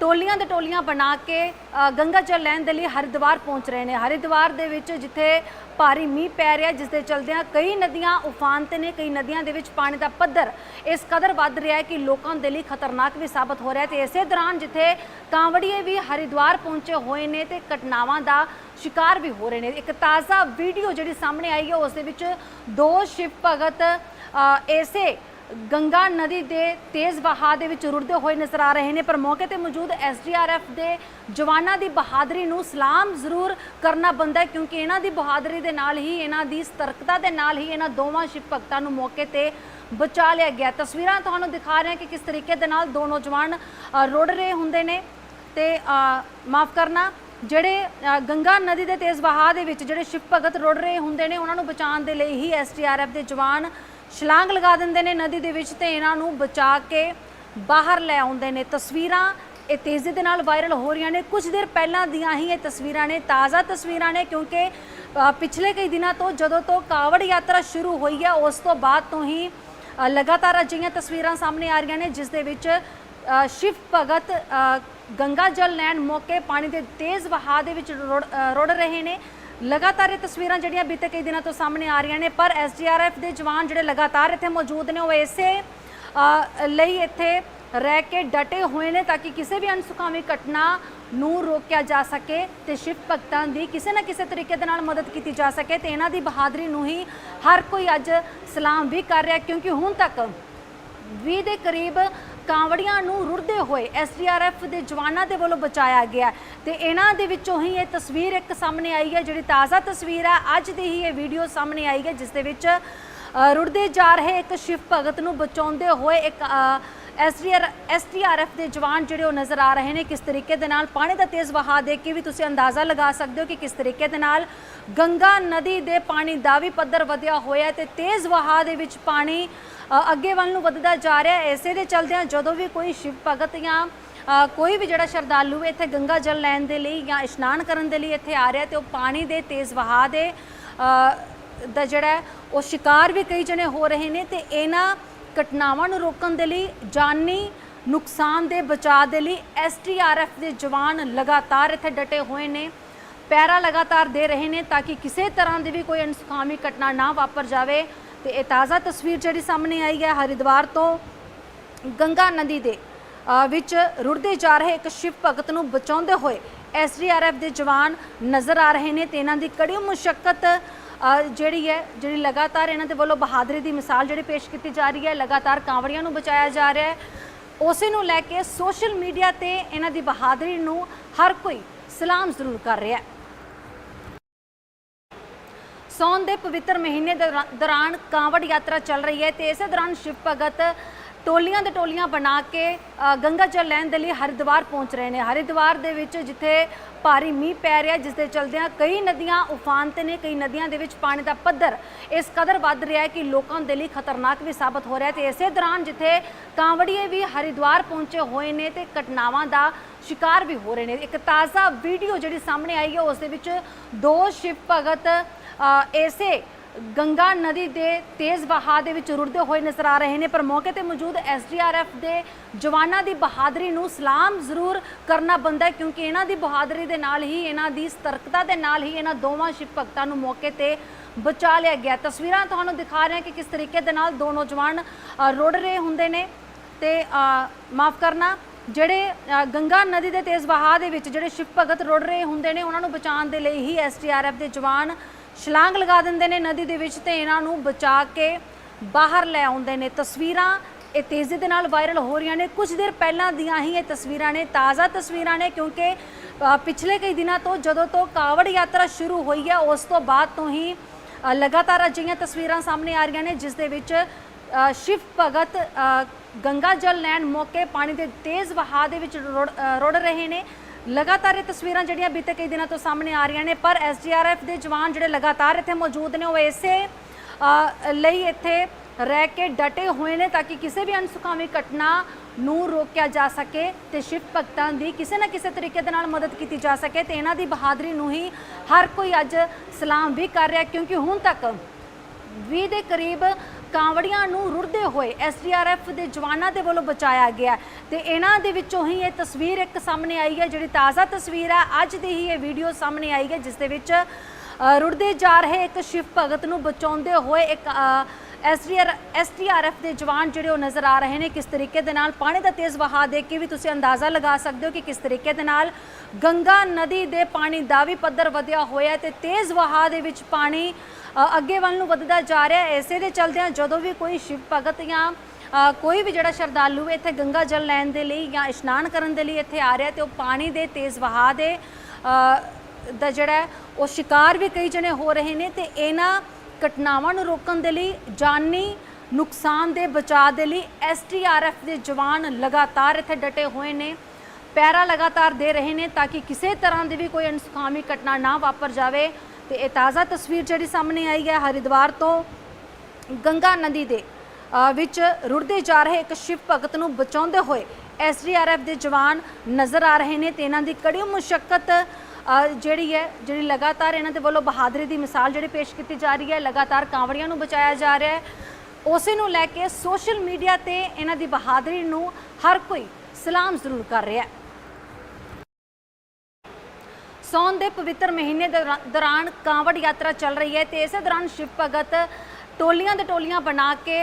ਟੋਲੀਆਂ ਦੇ ਟੋਲੀਆਂ ਬਣਾ ਕੇ ਗੰਗਾ ਜਲ ਲੈਣ ਦੇ ਲਈ ਹਰਿਦੁਆਰ ਪਹੁੰਚ ਰਹੇ ਨੇ। ਹਰਿਦੁਆਰ ਦੇ ਵਿੱਚ ਜਿੱਥੇ ਭਾਰੀ ਮੀਂਹ ਪੈ ਰਿਹਾ ਜਿਸ ਦੇ ਚਲਦਿਆਂ ਕਈ ਨਦੀਆਂ ਉਫਾਨ ਤੇ ਨੇ ਕਈ ਨਦੀਆਂ ਦੇ ਵਿੱਚ ਪਾਣੀ ਦਾ ਪੱਧਰ ਇਸ ਕਦਰ ਵੱਧ ਰਿਹਾ ਹੈ ਕਿ ਲੋਕਾਂ ਦੇ ਲਈ ਖਤਰਨਾਕ ਵੀ ਸਾਬਤ ਹੋ ਰਿਹਾ ਹੈ। ਤੇ ਇਸੇ ਦੌਰਾਨ ਜਿੱਥੇ ਕਾਂਵੜੀਏ ਵੀ ਹਰਿਦੁਆਰ ਪਹੁੰਚੇ ਹੋਏ ਨੇ ਤੇ ਘਟਨਾਵਾਂ ਦਾ ਸ਼ਿਕਾਰ ਵੀ ਹੋ ਰਹੇ ਨੇ। ਇੱਕ ਤਾਜ਼ਾ ਵੀਡੀਓ ਜਿਹੜੀ ਸਾਹਮਣੇ ਆਈ ਹੈ ਉਸ ਦੇ ਵਿੱਚ ਦੋ ਸ਼ਿਵ ਭਗਤ ਅ, ਇਸੇ ਗੰਗਾ ਨਦੀ ਦੇ ਤੇਜ਼ ਵਹਾਅ ਦੇ ਵਿੱਚ ਰੁੜਦੇ ਹੋਏ ਨਜ਼ਰ ਆ ਰਹੇ ਨੇ ਪਰ ਮੌਕੇ ਤੇ ਮੌਜੂਦ ਐਸਡੀਆਰਐਫ ਦੇ ਜਵਾਨਾਂ ਦੀ ਬਹਾਦਰੀ ਨੂੰ ਸਲਾਮ ਜ਼ਰੂਰ ਕਰਨਾ ਬੰਦਾ ਕਿਉਂਕਿ ਇਹਨਾਂ ਦੀ ਬਹਾਦਰੀ ਦੇ ਨਾਲ ਹੀ ਇਹਨਾਂ ਦੀ ਸਤਰਕਤਾ ਦੇ ਨਾਲ ਹੀ ਇਹਨਾਂ ਦੋਵਾਂ ਸ਼ਿਵ ਭਗਤਾਂ ਨੂੰ ਮੌਕੇ ਤੇ ਬਚਾ ਲਿਆ ਗਿਆ। ਤਸਵੀਰਾਂ ਤੁਹਾਨੂੰ ਦਿਖਾ ਰਹੇ ਹਾਂ ਕਿ ਕਿਸ ਤਰੀਕੇ ਦੇ ਨਾਲ ਦੋ ਨੌਜਵਾਨ ਅ, ਰੁੜ ਰਹੇ ਹੁੰਦੇ ਨੇ ਤੇ ਮਾਫ ਕਰਨਾ ਜਿਹੜੇ ਗੰਗਾ ਨਦੀ ਦੇ ਤੇਜ਼ ਵਹਾਅ ਦੇ ਵਿੱਚ ਜਿਹੜੇ ਸ਼ਿਵ ਭਗਤ ਰੁੜ ਰਹੇ ਹੁੰਦੇ ਨੇ ਉਹਨਾਂ ਨੂੰ ਬਚਾਉਣ ਦੇ ਲਈ ਹੀ ਐਸਟੀਆਰਐਫ ਦੇ ਜਵਾਨ ਛਲਾਂਗ ਲਗਾ ਦਿੰਦੇ ਨੇ ਨਦੀ ਦੇ ਵਿੱਚ ਤੇ ਇਹਨਾਂ ਨੂੰ ਬਚਾ ਕੇ ਬਾਹਰ ਲੈ ਆਉਂਦੇ ਨੇ। ਤਸਵੀਰਾਂ ਇਹ ਤੇਜ਼ੀ ਦੇ ਨਾਲ ਵਾਇਰਲ ਹੋ ਰਹੀਆਂ ਨੇ। ਕੁਝ ਦੇਰ ਪਹਿਲਾਂ ਦੀਆਂ ਹੀ ਇਹ ਤਸਵੀਰਾਂ ਨੇ, ਤਾਜ਼ਾ ਤਸਵੀਰਾਂ ਨੇ ਕਿਉਂਕਿ ਪਿਛਲੇ ਕਈ ਦਿਨਾਂ ਤੋਂ ਜਦੋਂ ਤੋਂ ਕਾਵੜ ਯਾਤਰਾ ਸ਼ੁਰੂ ਹੋਈ ਹੈ, ਉਸ ਤੋਂ ਬਾਅਦ ਤੋਂ ਹੀ ਲਗਾਤਾਰ ਅਜਿਹੀਆਂ ਤਸਵੀਰਾਂ ਸਾਹਮਣੇ ਆ ਰਹੀਆਂ ਨੇ, ਜਿਸ ਦੇ ਵਿੱਚ ਸ਼ਿਵ ਭਗਤ ਗੰਗਾ ਜਲ ਲੈਣ ਮੌਕੇ ਪਾਣੀ ਦੇ ਤੇਜ਼ ਵਹਾਅ ਦੇ ਵਿੱਚ ਰੁੜ ਰੁੜ ਰਹੇ ਨੇ। ਲਗਾਤਾਰ ਇਹ ਤਸਵੀਰਾਂ ਜਿਹੜੀਆਂ ਬੀਤੇ ਕਈ ਦਿਨਾਂ ਤੋਂ ਸਾਹਮਣੇ ਆ ਰਹੀਆਂ ਨੇ, ਪਰ ਐਸਡੀਆਰਐਫ ਦੇ ਜਵਾਨ ਜਿਹੜੇ ਲਗਾਤਾਰ ਇੱਥੇ ਮੌਜੂਦ ਨੇ, ਉਹ ਇਸੇ ਲਈ ਇੱਥੇ ਰਹਿ ਕੇ ਡਟੇ ਹੋਏ ਨੇ ਤਾਂ ਕਿ ਕਿਸੇ ਵੀ ਅਨਸੁਖਾਵੀ ਘਟਨਾ ਨੂੰ ਰੋਕਿਆ ਜਾ ਸਕੇ ਤੇ ਸ਼ਿਵ ਭਗਤਾਂ ਦੀ ਕਿਸੇ ਨਾ ਕਿਸੇ ਤਰੀਕੇ ਦੇ ਨਾਲ ਮਦਦ ਕੀਤੀ ਜਾ ਸਕੇ ਤੇ ਇਹਨਾਂ ਦੀ ਬਹਾਦਰੀ ਨੂੰ ਹੀ ਹਰ ਕੋਈ ਅੱਜ ਸਲਾਮ ਵੀ ਕਰ ਰਿਹਾ, ਕਿਉਂਕਿ ਹੁਣ ਤੱਕ 20 ਦੇ ਕਰੀਬ ਕਾਂਵੜੀਆਂ ਨੂੰ ਰੁੜਦੇ ਹੋਏ ਐਸਡੀਆਰਐਫ ਦੇ ਜਵਾਨਾਂ ਦੇ ਵੱਲੋਂ ਬਚਾਇਆ ਗਿਆ ਤੇ ਇਹਨਾਂ ਦੇ ਵਿੱਚੋਂ ਹੀ ਇਹ ਤਸਵੀਰ ਇੱਕ ਸਾਹਮਣੇ ਆਈ ਹੈ, ਜਿਹੜੀ ਤਾਜ਼ਾ ਤਸਵੀਰ ਹੈ ਅੱਜ ਦੀ ਹੀ ਇਹ ਵੀਡੀਓ ਸਾਹਮਣੇ ਆਈ ਹੈ, ਜਿਸ ਦੇ ਵਿੱਚ ਰੁੜਦੇ ਜਾ ਰਹੇ ਇੱਕ ਸ਼ਿਵ ਭਗਤ ਨੂੰ ਬਚਾਉਂਦੇ ਹੋਏ ਇੱਕ ਐਸਡੀਆਰ ਐਸਡੀਆਰਐਫ ਦੇ ਜਵਾਨ ਜਿਹੜੇ ਉਹ ਨਜ਼ਰ ਆ ਰਹੇ ਨੇ, ਕਿਸ ਤਰੀਕੇ ਦੇ ਨਾਲ ਪਾਣੀ ਦਾ ਤੇਜ਼ ਵਹਾਅ ਦੇਖ ਕੇ ਵੀ ਤੁਸੀਂ ਅੰਦਾਜ਼ਾ ਲਗਾ ਸਕਦੇ ਹੋ ਕਿ ਕਿਸ ਤਰੀਕੇ ਦੇ ਨਾਲ ਗੰਗਾ ਨਦੀ ਦੇ ਪਾਣੀ ਦਾ ਵੀ ਪੱਧਰ ਵਧਿਆ ਹੋਇਆ ਹੈ ਤੇ ਤੇਜ਼ ਵਹਾਅ ਦੇ ਵਿੱਚ ਪਾਣੀ ਅੱਗੇ ਵੱਲ ਨੂੰ ਵੱਧਦਾ ਜਾ ਰਿਹਾ ਹੈ। ਇਸੇ ਦੇ ਚਲਦਿਆਂ ਜਦੋਂ ਵੀ ਕੋਈ ਸ਼ਿਵ ਭਗਤ ਜਾਂ ਕੋਈ ਵੀ ਜਿਹੜਾ ਸ਼ਰਧਾਲੂ ਇੱਥੇ ਗੰਗਾ ਜਲ ਲੈਣ ਦੇ ਲਈ ਜਾਂ ਇਸ਼ਨਾਨ ਕਰਨ ਦੇ ਲਈ ਇੱਥੇ ਆ ਰਿਹਾ ਤੇ ਉਹ ਪਾਣੀ ਦੇ ਤੇਜ਼ ਵਹਾਅ ਦੇ ਦਾ ਜਿਹੜਾ ਉਹ ਸ਼ਿਕਾਰ ਵੀ ਕਈ ਜਣੇ ਹੋ ਰਹੇ ਨੇ ਤੇ ਇਹਨਾਂ ਘਟਨਾਵਾਂ ਨੂੰ ਰੋਕਣ ਦੇ ਲਈ, ਜਾਨੀ ਨੁਕਸਾਨ ਦੇ ਬਚਾਅ ਦੇ ਲਈ ਐਸਟੀਆਰਐਫ ਦੇ ਜਵਾਨ ਲਗਾਤਾਰ ਇੱਥੇ ਡਟੇ ਹੋਏ ਨੇ, ਪੈਰਾ ਲਗਾਤਾਰ ਦੇ ਰਹੇ ਨੇ ਤਾਂ ਕਿ ਕਿਸੇ ਤਰ੍ਹਾਂ ਦੀ ਵੀ ਕੋਈ ਅਨਸੁਖਾਮੀ ਘਟਨਾ ਨਾ ਵਾਪਰ ਜਾਵੇ। ਤੇ ਇਹ ਤਾਜ਼ਾ ਤਸਵੀਰ ਜਿਹੜੀ ਸਾਹਮਣੇ ਆਈ ਹੈ ਹਰਿਦੁਆਰ ਤੋਂ ਗੰਗਾ ਨਦੀ ਦੇ ਵਿੱਚ ਰੁੜਦੇ ਜਾ ਰਹੇ ਇੱਕ ਸ਼ਿਵ ਭਗਤ ਨੂੰ ਬਚਾਉਂਦੇ ਹੋਏ ਐਸਡੀਆਰਐਫ ਦੇ ਜਵਾਨ ਨਜ਼ਰ ਆ ਰਹੇ ਨੇ ਤੇ ਇਹਨਾਂ ਦੀ ਕੜੀ ਮੁਸ਼ਕਲ ਜਿਹੜੀ ਹੈ, ਜਿਹੜੀ ਲਗਾਤਾਰ ਇਹਨਾਂ ਦੇ ਵੱਲੋਂ ਬਹਾਦਰੀ ਦੀ ਮਿਸਾਲ ਜਿਹੜੀ ਪੇਸ਼ ਕੀਤੀ ਜਾ ਰਹੀ ਹੈ, ਲਗਾਤਾਰ ਕਾਂਵੜੀਆਂ ਨੂੰ ਬਚਾਇਆ ਜਾ ਰਿਹਾ ਹੈ। ਉਸੇ ਨੂੰ ਲੈ ਕੇ ਸੋਸ਼ਲ ਮੀਡੀਆ ਤੇ ਇਹਨਾਂ ਦੀ ਬਹਾਦਰੀ ਨੂੰ ਹਰ ਕੋਈ ਸਲਾਮ ਜ਼ਰੂਰ ਕਰ ਰਿਹਾ ਹੈ। ਸੌਣ ਦੇ ਪਵਿੱਤਰ ਮਹੀਨੇ ਦੇ ਦੌਰਾਨ ਕਾਂਵੜ ਯਾਤਰਾ ਚੱਲ ਰਹੀ ਹੈ ਤੇ ਇਸੇ ਦੌਰਾਨ ਸ਼ਿਵ ਭਗਤ ਟੋਲੀਆਂ ਦੇ ਟੋਲੀਆਂ ਬਣਾ ਕੇ ਅ, ਗੰਗਾ ਜਲ ਲੈਣ ਦੇ ਲਈ ਹਰਿਦੁਆਰ ਪਹੁੰਚ ਰਹੇ ਨੇ। ਹਰਿਦੁਆਰ ਦੇ ਵਿੱਚ ਜਿੱਥੇ ਭਾਰੀ ਮੀਂਹ ਪੈ ਰਿਹਾ ਜਿਸ ਦੇ ਚਲਦਿਆਂ ਕਈ ਨਦੀਆਂ ਉਫਾਨ ਤੇ ਨੇ ਕਈ ਨਦੀਆਂ ਦੇ ਵਿੱਚ ਪਾਣੀ ਦਾ ਪੱਧਰ ਇਸ ਕਦਰ ਵੱਧ ਰਿਹਾ ਹੈ ਕਿ ਲੋਕਾਂ ਦੇ ਲਈ ਖਤਰਨਾਕ ਵੀ ਸਾਬਤ ਹੋ ਰਿਹਾ ਹੈ। ਤੇ ਇਸੇ ਦੌਰਾਨ ਜਿੱਥੇ ਕਾਂਵੜੀਏ ਵੀ ਹਰਿਦੁਆਰ ਪਹੁੰਚੇ ਹੋਏ ਨੇ ਤੇ ਘਟਨਾਵਾਂ ਦਾ ਸ਼ਿਕਾਰ ਵੀ ਹੋ ਰਹੇ ਨੇ। ਇੱਕ ਤਾਜ਼ਾ ਵੀਡੀਓ ਜਿਹੜੀ ਸਾਹਮਣੇ ਆਈ ਹੈ ਉਸ ਦੇ ਵਿੱਚ ਦੋ ਸ਼ਿਵ ਭਗਤ ਅ, ਇਸੇ ਗੰਗਾ ਨਦੀ ਦੇ ਤੇਜ਼ ਵਹਾਅ ਦੇ ਵਿੱਚ ਰੁੜਦੇ ਹੋਏ ਨਜ਼ਰ ਆ ਰਹੇ ਨੇ ਪਰ ਮੌਕੇ ਤੇ ਮੌਜੂਦ ਐਸਡੀਆਰਐਫ ਦੇ ਜਵਾਨਾਂ ਦੀ ਬਹਾਦਰੀ ਨੂੰ ਸਲਾਮ ਜ਼ਰੂਰ ਕਰਨਾ ਬੰਦਾ ਕਿਉਂਕਿ ਇਹਨਾਂ ਦੀ ਬਹਾਦਰੀ ਦੇ ਨਾਲ ਹੀ ਇਹਨਾਂ ਦੀ ਸਤਰਕਤਾ ਦੇ ਨਾਲ ਹੀ ਇਹਨਾਂ ਦੋਵਾਂ ਸ਼ਿਵ ਭਗਤਾਂ ਨੂੰ ਮੌਕੇ ਤੇ ਬਚਾ ਲਿਆ ਗਿਆ। ਤਸਵੀਰਾਂ ਤੁਹਾਨੂੰ ਦਿਖਾ ਰਹੇ ਹਾਂ ਕਿ ਕਿਸ ਤਰੀਕੇ ਦੇ ਨਾਲ ਦੋ ਨੌਜਵਾਨ ਅ, ਰੁੜ ਰਹੇ ਹੁੰਦੇ ਨੇ ਤੇ ਮਾਫ ਕਰਨਾ ਜਿਹੜੇ ਗੰਗਾ ਨਦੀ ਦੇ ਤੇਜ਼ ਵਹਾਅ ਦੇ ਵਿੱਚ ਜਿਹੜੇ ਸ਼ਿਵ ਭਗਤ ਰੁੜ ਰਹੇ ਹੁੰਦੇ ਨੇ ਉਹਨਾਂ ਨੂੰ ਬਚਾਉਣ ਦੇ ਲਈ ਹੀ ਐਸਟੀਆਰਐਫ ਦੇ ਜਵਾਨ ਛਲਾਂਗ ਲਗਾ ਦਿੰਦੇ ਨੇ ਨਦੀ ਦੇ ਵਿੱਚ ਤੇ ਇਹਨਾਂ ਨੂੰ ਬਚਾ ਕੇ ਬਾਹਰ ਲੈ ਆਉਂਦੇ ਨੇ। ਤਸਵੀਰਾਂ ਇਹ ਤੇਜ਼ੀ ਦੇ ਨਾਲ ਵਾਇਰਲ ਹੋ ਰਹੀਆਂ ਨੇ। ਕੁਝ ਦੇਰ ਪਹਿਲਾਂ ਦੀਆਂ ਹੀ ਇਹ ਤਸਵੀਰਾਂ ਨੇ, ਤਾਜ਼ਾ ਤਸਵੀਰਾਂ ਨੇ, ਕਿਉਂਕਿ ਪਿਛਲੇ ਕਈ ਦਿਨਾਂ ਤੋਂ ਜਦੋਂ ਤੋਂ ਕਾਵੜ ਯਾਤਰਾ ਸ਼ੁਰੂ ਹੋਈ ਹੈ, ਉਸ ਤੋਂ ਬਾਅਦ ਤੋਂ ਹੀ ਲਗਾਤਾਰ ਅਜਿਹੀਆਂ ਤਸਵੀਰਾਂ ਸਾਹਮਣੇ ਆ ਰਹੀਆਂ ਨੇ, ਜਿਸ ਦੇ ਵਿੱਚ ਸ਼ਿਵ ਭਗਤ ਗੰਗਾ ਜਲ ਲੈਣ ਮੌਕੇ ਪਾਣੀ ਦੇ ਤੇਜ਼ ਵਹਾਅ ਦੇ ਵਿੱਚ ਰੁੜ ਰੁੜ ਰਹੇ ਨੇ। ਲਗਾਤਾਰ ਇਹ ਤਸਵੀਰਾਂ ਜਿਹੜੀਆਂ ਬੀਤੇ ਕਈ ਦਿਨਾਂ ਤੋਂ ਸਾਹਮਣੇ ਆ ਰਹੀਆਂ ਨੇ, ਪਰ ਐਸਡੀਆਰਐਫ ਦੇ ਜਵਾਨ ਜਿਹੜੇ ਲਗਾਤਾਰ ਇੱਥੇ ਮੌਜੂਦ ਨੇ, ਉਹ ਇਸੇ ਲਈ ਇੱਥੇ ਰਹਿ ਕੇ ਡਟੇ ਹੋਏ ਨੇ ਤਾਂ ਕਿ ਕਿਸੇ ਵੀ ਅਨਸੁਖਾਵੀ ਘਟਨਾ ਨੂੰ ਰੋਕਿਆ ਜਾ ਸਕੇ ਤੇ ਸ਼ਿਵ ਭਗਤਾਂ ਦੀ ਕਿਸੇ ਨਾ ਕਿਸੇ ਤਰੀਕੇ ਦੇ ਨਾਲ ਮਦਦ ਕੀਤੀ ਜਾ ਸਕੇ ਤੇ ਇਹਨਾਂ ਦੀ ਬਹਾਦਰੀ ਨੂੰ ਹੀ ਹਰ ਕੋਈ ਅੱਜ ਸਲਾਮ ਵੀ ਕਰ ਰਿਹਾ, ਕਿਉਂਕਿ ਹੁਣ ਤੱਕ 20 ਦੇ ਕਰੀਬ ਕਾਂਵੜੀਆਂ ਨੂੰ ਰੁੜਦੇ ਹੋਏ ਐਸਡੀਆਰਐਫ ਦੇ ਜਵਾਨਾਂ ਦੇ ਵੱਲੋਂ ਬਚਾਇਆ ਗਿਆ ਤੇ ਇਹਨਾਂ ਦੇ ਵਿੱਚੋਂ ਹੀ ਇਹ ਤਸਵੀਰ ਇੱਕ ਸਾਹਮਣੇ ਆਈ ਹੈ, ਜਿਹੜੀ ਤਾਜ਼ਾ ਤਸਵੀਰ ਹੈ। ਅੱਜ ਦੀ ਹੀ ਇਹ ਵੀਡੀਓ ਸਾਹਮਣੇ ਆਈ ਹੈ, ਜਿਸ ਦੇ ਵਿੱਚ ਰੁੜਦੇ ਜਾ ਰਹੇ ਇੱਕ ਸ਼ਿਵ ਭਗਤ ਨੂੰ ਬਚਾਉਂਦੇ ਹੋਏ ਇੱਕ ਐਸਡੀਆਰ ਐਸਡੀਆਰਐਫ ਦੇ ਜਵਾਨ ਜਿਹੜੇ ਉਹ ਨਜ਼ਰ ਆ ਰਹੇ ਨੇ। ਕਿਸ ਤਰੀਕੇ ਦੇ ਨਾਲ, ਪਾਣੀ ਦਾ ਤੇਜ਼ ਵਹਾਅ ਦੇਖ ਕੇ ਵੀ ਤੁਸੀਂ ਅੰਦਾਜ਼ਾ ਲਗਾ ਸਕਦੇ ਹੋ ਕਿ ਕਿਸ ਤਰੀਕੇ ਦੇ ਨਾਲ ਗੰਗਾ ਨਦੀ ਦੇ ਪਾਣੀ ਦਾ ਵੀ ਪੱਧਰ ਵਧਿਆ ਹੋਇਆ ਹੈ ਤੇ ਤੇਜ਼ ਵਹਾਅ ਦੇ ਵਿੱਚ ਪਾਣੀ ਅੱਗੇ ਵੱਲ ਨੂੰ ਵੱਧਦਾ ਜਾ ਰਿਹਾ ਹੈ। ਇਸੇ ਦੇ ਚਲਦਿਆਂ ਜਦੋਂ ਵੀ ਕੋਈ ਸ਼ਿਵ ਭਗਤ ਜਾਂ ਕੋਈ ਵੀ ਜਿਹੜਾ ਸ਼ਰਧਾਲੂ ਇੱਥੇ ਗੰਗਾ ਜਲ ਲੈਣ ਦੇ ਲਈ ਜਾਂ ਇਸ਼ਨਾਨ ਕਰਨ ਦੇ ਲਈ ਇੱਥੇ ਆ ਰਿਹਾ ਤੇ ਉਹ ਪਾਣੀ ਦੇ ਤੇਜ਼ ਵਹਾਅ ਦੇ ਦਾ ਜਿਹੜਾ ਉਹ ਸ਼ਿਕਾਰ ਵੀ ਕਈ ਜਣੇ ਹੋ ਰਹੇ ਨੇ ਤੇ ਇਹਨਾਂ ਘਟਨਾਵਾਂ ਨੂੰ ਰੋਕਣ ਦੇ ਲਈ, ਜਾਨੀ ਨੁਕਸਾਨ ਦੇ ਬਚਾਅ ਦੇ ਲਈ ਐਸਟੀਆਰਐਫ ਦੇ ਜਵਾਨ ਲਗਾਤਾਰ ਇੱਥੇ ਡਟੇ ਹੋਏ ਨੇ, ਪੈਰਾ ਲਗਾਤਾਰ ਦੇ ਰਹੇ ਨੇ ਤਾਂ ਕਿ ਕਿਸੇ ਤਰ੍ਹਾਂ ਦੀ ਵੀ ਕੋਈ ਅਣਸੁਖਾਮੀ ਘਟਨਾ ਨਾ ਵਾਪਰ ਜਾਵੇ। ਤੇ ਇਹ ਤਾਜ਼ਾ ਤਸਵੀਰ ਜਿਹੜੀ ਸਾਹਮਣੇ ਆਈ ਹੈ ਹਰਿਦੁਆਰ ਤੋਂ ਗੰਗਾ ਨਦੀ ਦੇ ਵਿੱਚ ਰੁੜਦੇ ਜਾ ਰਹੇ ਇੱਕ ਸ਼ਿਵ ਭਗਤ ਨੂੰ ਬਚਾਉਂਦੇ ਹੋਏ ਐਸਡੀਆਰਐਫ ਦੇ ਜਵਾਨ ਨਜ਼ਰ ਆ ਰਹੇ ਨੇ ਤੇ ਇਹਨਾਂ ਦੀ ਕੜੀ ਮੁਸ਼ਕਲ ਜਿਹੜੀ ਹੈ, ਜਿਹੜੀ ਲਗਾਤਾਰ ਇਹਨਾਂ ਦੇ ਵੱਲੋਂ ਬਹਾਦਰੀ ਦੀ ਮਿਸਾਲ ਜਿਹੜੀ ਪੇਸ਼ ਕੀਤੀ ਜਾ ਰਹੀ ਹੈ, ਲਗਾਤਾਰ ਕਾਂਵੜੀਆਂ ਨੂੰ ਬਚਾਇਆ ਜਾ ਰਿਹਾ ਹੈ। ਉਸੇ ਨੂੰ ਲੈ ਕੇ ਸੋਸ਼ਲ ਮੀਡੀਆ ਤੇ ਇਹਨਾਂ ਦੀ ਬਹਾਦਰੀ ਨੂੰ ਹਰ ਕੋਈ ਸਲਾਮ ਜ਼ਰੂਰ ਕਰ ਰਿਹਾ ਹੈ। ਸੌਣ ਦੇ ਪਵਿੱਤਰ ਮਹੀਨੇ ਦੇ ਦੌਰਾਨ ਕਾਂਵੜ ਯਾਤਰਾ ਚੱਲ ਰਹੀ ਹੈ ਤੇ ਇਸੇ ਦੌਰਾਨ ਸ਼ਿਵ ਭਗਤ ਟੋਲੀਆਂ ਦੇ ਟੋਲੀਆਂ ਬਣਾ ਕੇ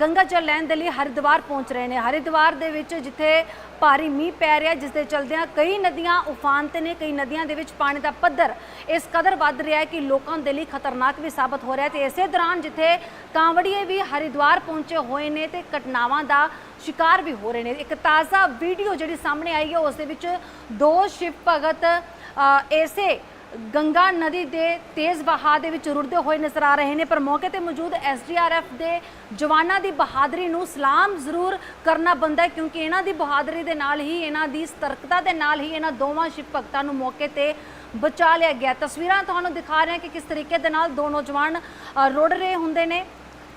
ਗੰਗਾ ਜਲ ਲੈਣ ਦੇ ਲਈ ਹਰਿਦੁਆਰ ਪਹੁੰਚ ਰਹੇ ਨੇ। ਹਰਿਦੁਆਰ ਦੇ ਵਿੱਚ ਜਿੱਥੇ ਭਾਰੀ ਮੀਂਹ ਪੈ ਰਿਹਾ ਜਿਸ ਦੇ ਚਲਦਿਆਂ ਕਈ ਨਦੀਆਂ ਉਫਾਨ ਤੇ ਨੇ, ਕਈ ਨਦੀਆਂ ਦੇ ਵਿੱਚ ਪਾਣੀ ਦਾ ਪੱਧਰ ਇਸ ਕਦਰ ਵੱਧ ਰਿਹਾ ਹੈ ਕਿ ਲੋਕਾਂ ਦੇ ਲਈ ਖਤਰਨਾਕ ਵੀ ਸਾਬਤ ਹੋ ਰਿਹਾ ਹੈ ਤੇ ਇਸੇ ਦੌਰਾਨ ਜਿੱਥੇ ਕਾਂਵੜੀਏ ਵੀ ਹਰਿਦੁਆਰ ਪਹੁੰਚੇ ਹੋਏ ਨੇ ਤੇ ਘਟਨਾਵਾਂ ਦਾ ਸ਼ਿਕਾਰ ਵੀ ਹੋ ਰਹੇ ਨੇ। ਇੱਕ ਤਾਜ਼ਾ ਵੀਡੀਓ ਜਿਹੜੀ ਸਾਹਮਣੇ ਆਈ ਹੈ, ਉਸ ਦੇ ਵਿੱਚ ਦੋ ਸ਼ਿਵ ਭਗਤ ਇਸੇ ਗੰਗਾ ਨਦੀ ਦੇ ਤੇਜ਼ ਵਹਾਅ ਦੇ ਵਿੱਚ ਰੁੜਦੇ ਹੋਏ ਨਜ਼ਰ ਆ ਰਹੇ ਨੇ ਪਰ ਮੌਕੇ ਤੇ ਮੌਜੂਦ ਐਸਡੀਆਰਐਫ ਦੇ ਜਵਾਨਾਂ ਦੀ ਬਹਾਦਰੀ ਨੂੰ ਸਲਾਮ ਜ਼ਰੂਰ ਕਰਨਾ ਬੰਦਾ ਕਿਉਂਕਿ ਇਹਨਾਂ ਦੀ ਬਹਾਦਰੀ ਦੇ ਨਾਲ ਹੀ ਇਹਨਾਂ ਦੀ ਸਤਰਕਤਾ ਦੇ ਨਾਲ ਹੀ ਇਹਨਾਂ ਦੋਵਾਂ ਸ਼ਿਵ ਭਗਤਾਂ ਨੂੰ ਮੌਕੇ ਤੇ ਬਚਾ ਲਿਆ ਗਿਆ। ਤਸਵੀਰਾਂ ਤੁਹਾਨੂੰ ਦਿਖਾ ਰਹੇ ਹਾਂ ਕਿ ਕਿਸ ਤਰੀਕੇ ਦੇ ਨਾਲ ਦੋ ਨੌਜਵਾਨ ਅ, ਰੁੜ ਰਹੇ ਹੁੰਦੇ ਨੇ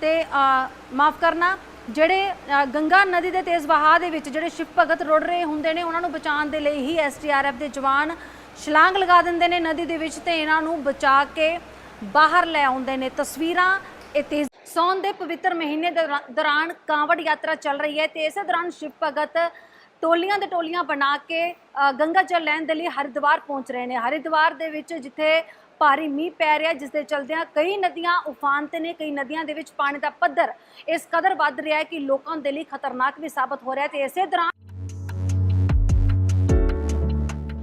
ਤੇ ਮਾਫ ਕਰਨਾ ਜਿਹੜੇ ਗੰਗਾ ਨਦੀ ਦੇ ਤੇਜ਼ ਵਹਾਅ ਦੇ ਵਿੱਚ ਜਿਹੜੇ ਸ਼ਿਵ ਭਗਤ ਰੁੜ ਰਹੇ ਹੁੰਦੇ ਨੇ ਉਹਨਾਂ ਨੂੰ ਬਚਾਉਣ ਦੇ ਲਈ ਹੀ ਐਸਟੀਆਰਐਫ ਦੇ ਜਵਾਨ ਛਲਾਂਗ ਲਗਾ ਦਿੰਦੇ ਨੇ ਨਦੀ ਦੇ ਵਿੱਚ ਤੇ ਇਹਨਾਂ ਨੂੰ ਬਚਾ ਕੇ ਬਾਹਰ ਲੈ ਆਉਂਦੇ ਨੇ। ਤਸਵੀਰਾਂ ਇਹ ਤੇਜ਼ ਸੌਣ ਦੇ ਪਵਿੱਤਰ ਮਹੀਨੇ ਦੌਰਾਨ ਕਾਂਵੜ ਯਾਤਰਾ ਚੱਲ ਰਹੀ ਹੈ ਤੇ ਇਸੇ ਦੌਰਾਨ ਸ਼ਿਵ ਭਗਤ ਟੋਲੀਆਂ ਦੇ ਟੋਲੀਆਂ ਬਣਾ ਕੇ ਗੰਗਾ ਜਲ ਲੈਣ ਦੇ ਲਈ ਹਰਿਦੁਆਰ ਪਹੁੰਚ ਰਹੇ ਨੇ। ਹਰਿਦੁਆਰ ਦੇ ਵਿੱਚ ਜਿੱਥੇ ਭਾਰੀ ਮੀਂਹ ਪੈ ਰਿਹਾ ਜਿਸ ਦੇ ਚਲਦਿਆਂ ਕਈ ਨਦੀਆਂ ਉਫਾਨ ਤੇ ਨੇ, ਕਈ ਨਦੀਆਂ ਦੇ ਵਿੱਚ ਪਾਣੀ ਦਾ ਪੱਧਰ ਇਸ ਕਦਰ ਵੱਧ ਰਿਹਾ ਹੈ ਕਿ ਲੋਕਾਂ ਦੇ ਲਈ ਖਤਰਨਾਕ ਵੀ ਸਾਬਤ ਹੋ ਰਿਹਾ ਹੈ ਤੇ ਇਸੇ ਦੌਰਾਨ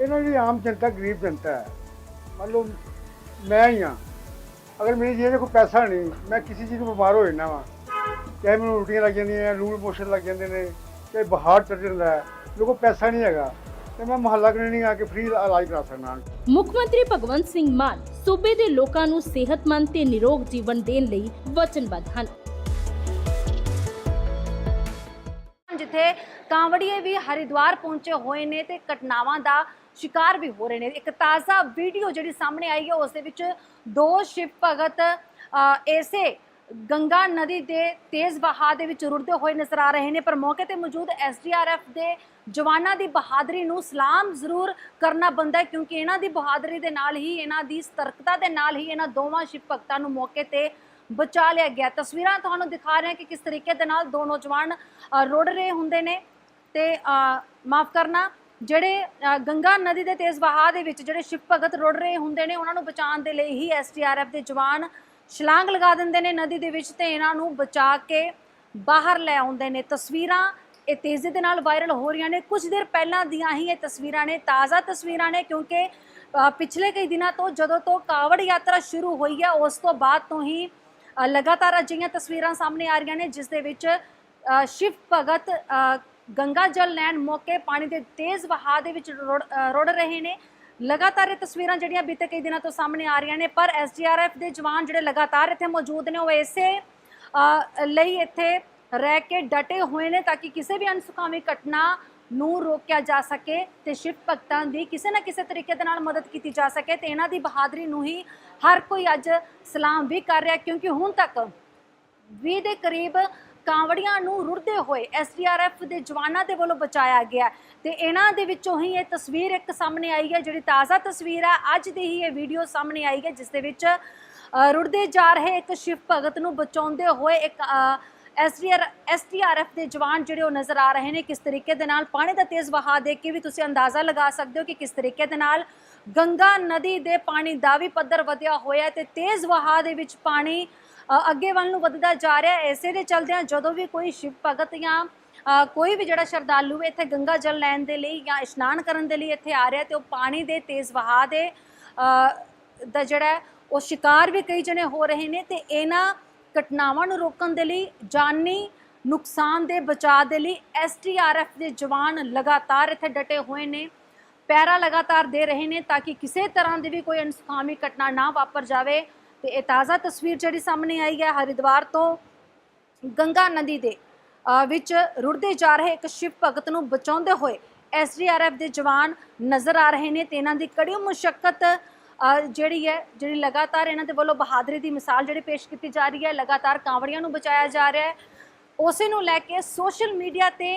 ਇਹਨਾਂ ਦੀ ਆਮ ਜਨਤਾ ਗਰੀਬ ਜਨਤਾ ਹੈ। ਮੰਨ ਲਓ ਮੈਂ ਹੀ ਹਾਂ। ਅਗਰ ਮੇਰੀ ਜੇਬ 'ਚ ਕੋਈ ਪੈਸਾ ਨਹੀਂ ਮੈਂ ਕਿਸੇ ਚੀਜ਼ ਤੋਂ ਬਿਮਾਰ ਹੋ ਜਾਣਾ ਵਾਂ। ਚਾਹੇ ਮੈਨੂੰ ਉਲਟੀਆਂ ਲੱਗ ਜਾਂਦੀਆਂ ਲੂਣ ਮੋਸ਼ਨ ਲੱਗ ਜਾਂਦੇ ਨੇ ਚਾਹੇ ਬੁਖਾਰ ਚੜ ਜਾਂਦਾ ਹੈ ਕੋਲ ਪੈਸਾ ਨਹੀਂ ਹੈਗਾ। ਤੇ ਮੈਂ ਮੁਹੱਲਾ ਕਲੀਨਿਕ ਆ ਕੇ ਫ੍ਰੀ ਇਲਾਜ ਕਰਾ ਸਕਦਾ ਮੁੱਖ ਮੰਤਰੀ ਭਗਵੰਤ ਸਿੰਘ ਮਾਨ ਸੂਬੇ ਦੇ ਲੋਕਾਂ ਨੂੰ ਸਿਹਤਮੰਦ ਤੇ ਨਿਰੋਗ ਜੀਵਨ ਦੇਣ ਲਈ ਵਚਨਬੱਧ ਹਨ। ਜਿੱਥੇ ਕਾਂਵੜੀਏ ਵੀ ਹਰਿਦੁਆਰ ਪਹੁੰਚੇ ਹੋਏ ਨੇ ਤੇ ਘਟਨਾਵਾਂ ਦਾ ਸ਼ਿਕਾਰ ਵੀ ਹੋ ਰਹੇ ਨੇ। ਇੱਕ ਤਾਜ਼ਾ ਵੀਡੀਓ ਜਿਹੜੀ ਸਾਹਮਣੇ ਆਈ ਹੈ ਉਸ ਦੇ ਵਿੱਚ ਦੋ ਸ਼ਿਵ ਭਗਤ ਅ, ਇਸੇ ਗੰਗਾ ਨਦੀ ਦੇ ਤੇਜ਼ ਵਹਾਅ ਦੇ ਵਿੱਚ ਰੁੜਦੇ ਹੋਏ ਨਜ਼ਰ ਆ ਰਹੇ ਨੇ। ਪਰ ਮੌਕੇ ਤੇ ਮੌਜੂਦ ਐਸਡੀਆਰਐਫ ਦੇ ਜਵਾਨਾਂ ਦੀ ਬਹਾਦਰੀ ਨੂੰ ਸਲਾਮ ਜ਼ਰੂਰ ਕਰਨਾ ਬੰਦਾ ਕਿਉਂਕਿ ਇਹਨਾਂ ਦੀ ਬਹਾਦਰੀ ਦੇ ਨਾਲ ਹੀ ਇਹਨਾਂ ਦੀ ਸਤਰਕਤਾ ਦੇ ਨਾਲ ਹੀ ਇਹਨਾਂ ਦੋਵਾਂ ਸ਼ਿਵ ਭਗਤਾਂ ਨੂੰ ਮੌਕੇ ਤੇ ਬਚਾ ਲਿਆ ਗਿਆ। ਤਸਵੀਰਾਂ ਤੁਹਾਨੂੰ ਦਿਖਾ ਰਹੇ ਹਾਂ ਕਿ ਕਿਸ ਤਰੀਕੇ ਦੇ ਨਾਲ ਦੋ ਨੌਜਵਾਨ ਅ, ਰੁੜ ਰਹੇ ਹੁੰਦੇ ਨੇ ਤੇ ਮਾਫ ਕਰਨਾ ਜਿਹੜੇ ਗੰਗਾ ਨਦੀ ਦੇ ਤੇਜ਼ ਵਹਾਅ ਦੇ ਵਿੱਚ ਜਿਹੜੇ ਸ਼ਿਵ ਭਗਤ ਰੁੜ ਰਹੇ ਹੁੰਦੇ ਨੇ, ਉਹਨਾਂ ਨੂੰ ਬਚਾਉਣ ਦੇ ਲਈ ਹੀ ਐਸਟੀਆਰਐਫ ਦੇ ਜਵਾਨ ਛਲਾਂਗ ਲਗਾ ਦਿੰਦੇ ਨੇ ਨਦੀ ਦੇ ਵਿੱਚ ਤੇ ਇਹਨਾਂ ਨੂੰ ਬਚਾ ਕੇ ਬਾਹਰ ਲੈ ਆਉਂਦੇ ਨੇ। ਤਸਵੀਰਾਂ ਇਹ ਤੇਜ਼ੀ ਦੇ ਨਾਲ ਵਾਇਰਲ ਹੋ ਰਹੀਆਂ ਨੇ। ਕੁਝ ਦੇਰ ਪਹਿਲਾਂ ਦੀਆਂ ਹੀ ਇਹ ਤਸਵੀਰਾਂ ਨੇ, ਤਾਜ਼ਾ ਤਸਵੀਰਾਂ ਨੇ, ਕਿਉਂਕਿ ਪਿਛਲੇ ਕਈ ਦਿਨਾਂ ਤੋਂ ਜਦੋਂ ਤੋਂ ਕਾਵੜ ਯਾਤਰਾ ਸ਼ੁਰੂ ਹੋਈ ਹੈ ਉਸ ਤੋਂ ਬਾਅਦ ਤੋਂ ਹੀ ਲਗਾਤਾਰ ਅਜਿਹੀਆਂ ਤਸਵੀਰਾਂ ਸਾਹਮਣੇ ਆ ਰਹੀਆਂ ਨੇ, ਜਿਸ ਦੇ ਵਿੱਚ ਸ਼ਿਵ ਭਗਤ ਗੰਗਾ ਜਲ ਲੈਣ ਮੌਕੇ ਪਾਣੀ ਦੇ ਤੇਜ਼ ਵਹਾਅ ਦੇ ਵਿੱਚ ਰੁੜ ਰੁੜ ਰਹੇ ਨੇ। ਲਗਾਤਾਰ ਇਹ ਤਸਵੀਰਾਂ ਜਿਹੜੀਆਂ ਬੀਤੇ ਕਈ ਦਿਨਾਂ ਤੋਂ ਸਾਹਮਣੇ ਆ ਰਹੀਆਂ ਨੇ, ਪਰ ਐਸਡੀਆਰਐਫ ਦੇ ਜਵਾਨ ਜਿਹੜੇ ਲਗਾਤਾਰ ਇੱਥੇ ਮੌਜੂਦ ਨੇ, ਉਹ ਇਸੇ ਲਈ ਇੱਥੇ ਰਹਿ ਕੇ ਡਟੇ ਹੋਏ ਨੇ ਤਾਂ ਕਿ ਕਿਸੇ ਵੀ ਅਨਸੁਖਾਵੀ ਘਟਨਾ ਨੂੰ ਰੋਕਿਆ ਜਾ ਸਕੇ ਤੇ ਸ਼ਿਵ ਭਗਤਾਂ ਦੀ ਕਿਸੇ ਨਾ ਕਿਸੇ ਤਰੀਕੇ ਦੇ ਨਾਲ ਮਦਦ ਕੀਤੀ ਜਾ ਸਕੇ ਤੇ ਇਹਨਾਂ ਦੀ ਬਹਾਦਰੀ ਨੂੰ ਹੀ ਹਰ ਕੋਈ ਅੱਜ ਸਲਾਮ ਵੀ ਕਰ ਰਿਹਾ, ਕਿਉਂਕਿ ਹੁਣ ਤੱਕ 20 ਦੇ ਕਰੀਬ ਕਾਂਵੜੀਆਂ ਨੂੰ ਰੁੜਦੇ ਹੋਏ ਐਸਡੀਆਰਐਫ ਦੇ ਜਵਾਨਾਂ ਦੇ ਵੱਲੋਂ ਬਚਾਇਆ ਗਿਆ ਹੈ। ਤੇ ਇਹਨਾਂ ਦੇ ਵਿੱਚੋਂ ਹੀ ਇਹ ਤਸਵੀਰ ਇੱਕ ਸਾਹਮਣੇ ਆਈ ਹੈ, ਜਿਹੜੀ ਤਾਜ਼ਾ ਤਸਵੀਰ ਹੈ। ਅੱਜ ਦੀ ਹੀ ਇਹ ਵੀਡੀਓ ਸਾਹਮਣੇ ਆਈ ਹੈ, ਜਿਸ ਦੇ ਵਿੱਚ ਰੁੜਦੇ ਜਾ ਰਹੇ ਇੱਕ ਸ਼ਿਵ ਭਗਤ ਨੂੰ ਬਚਾਉਂਦੇ ਹੋਏ ਇੱਕ ਐਸਡੀਆਰ ਐਸਡੀਆਰਐਫ ਦੇ ਜਵਾਨ ਜਿਹੜੇ ਉਹ ਨਜ਼ਰ ਆ ਰਹੇ ਨੇ। ਕਿਸ ਤਰੀਕੇ ਦੇ ਨਾਲ, ਪਾਣੀ ਦਾ ਤੇਜ਼ ਵਹਾਅ ਦੇਖ ਕੇ ਵੀ ਤੁਸੀਂ ਅੰਦਾਜ਼ਾ ਲਗਾ ਸਕਦੇ ਹੋ ਕਿ ਕਿਸ ਤਰੀਕੇ ਦੇ ਨਾਲ ਗੰਗਾ ਨਦੀ ਦੇ ਪਾਣੀ ਦਾ ਵੀ ਪੱਧਰ ਵਧਿਆ ਹੋਇਆ ਹੈ ਤੇ ਤੇਜ਼ ਵਹਾਅ ਦੇ ਵਿੱਚ ਪਾਣੀ ਅੱਗੇ ਵੱਲ ਨੂੰ ਵੱਧਦਾ ਜਾ ਰਿਹਾ ਹੈ। ਇਸੇ ਦੇ ਚਲਦਿਆਂ ਜਦੋਂ ਵੀ ਕੋਈ ਸ਼ਿਵ ਭਗਤ ਜਾਂ ਕੋਈ ਵੀ ਜਿਹੜਾ ਸ਼ਰਧਾਲੂ ਇੱਥੇ ਗੰਗਾ ਜਲ ਲੈਣ ਦੇ ਲਈ ਜਾਂ ਇਸ਼ਨਾਨ ਕਰਨ ਦੇ ਲਈ ਇੱਥੇ ਆ ਰਿਹਾ ਤੇ ਉਹ ਪਾਣੀ ਦੇ ਤੇਜ਼ ਵਹਾਅ ਦੇ ਦਾ ਜਿਹੜਾ ਉਹ ਸ਼ਿਕਾਰ ਵੀ ਕਈ ਜਣੇ ਹੋ ਰਹੇ ਨੇ ਤੇ ਇਹਨਾਂ ਘਟਨਾਵਾਂ ਨੂੰ ਰੋਕਣ ਦੇ ਲਈ, ਜਾਨੀ ਨੁਕਸਾਨ ਦੇ ਬਚਾਅ ਦੇ ਲਈ ਐਸਟੀਆਰਐਫ ਦੇ ਜਵਾਨ ਲਗਾਤਾਰ ਇੱਥੇ ਡਟੇ ਹੋਏ ਨੇ, ਪੈਰਾ ਲਗਾਤਾਰ ਦੇ ਰਹੇ ਨੇ ਤਾਂ ਕਿ ਕਿਸੇ ਤਰ੍ਹਾਂ ਦੀ ਵੀ ਕੋਈ ਅਨਸੁਖਾਵੀ ਘਟਨਾ ਨਾ ਵਾਪਰ ਜਾਵੇ। ਤੇ ਇਹ ਤਾਜ਼ਾ ਤਸਵੀਰ ਜਿਹੜੀ ਸਾਹਮਣੇ ਆਈ ਹੈ ਹਰਿਦੁਆਰ ਤੋਂ ਗੰਗਾ ਨਦੀ ਦੇ ਵਿੱਚ ਰੁੜਦੇ ਜਾ ਰਹੇ ਇੱਕ ਸ਼ਿਵ ਭਗਤ ਨੂੰ ਬਚਾਉਂਦੇ ਹੋਏ ਐਸਡੀਆਰਐਫ ਦੇ ਜਵਾਨ ਨਜ਼ਰ ਆ ਰਹੇ ਨੇ ਤੇ ਇਹਨਾਂ ਦੀ ਕੜੀ ਮੁਸ਼ਕਲ ਜਿਹੜੀ ਹੈ, ਜਿਹੜੀ ਲਗਾਤਾਰ ਇਹਨਾਂ ਦੇ ਵੱਲੋਂ ਬਹਾਦਰੀ ਦੀ ਮਿਸਾਲ ਜਿਹੜੀ ਪੇਸ਼ ਕੀਤੀ ਜਾ ਰਹੀ ਹੈ, ਲਗਾਤਾਰ ਕਾਂਵੜੀਆਂ ਨੂੰ ਬਚਾਇਆ ਜਾ ਰਿਹਾ ਹੈ। ਉਸੇ ਨੂੰ ਲੈ ਕੇ ਸੋਸ਼ਲ ਮੀਡੀਆ ਤੇ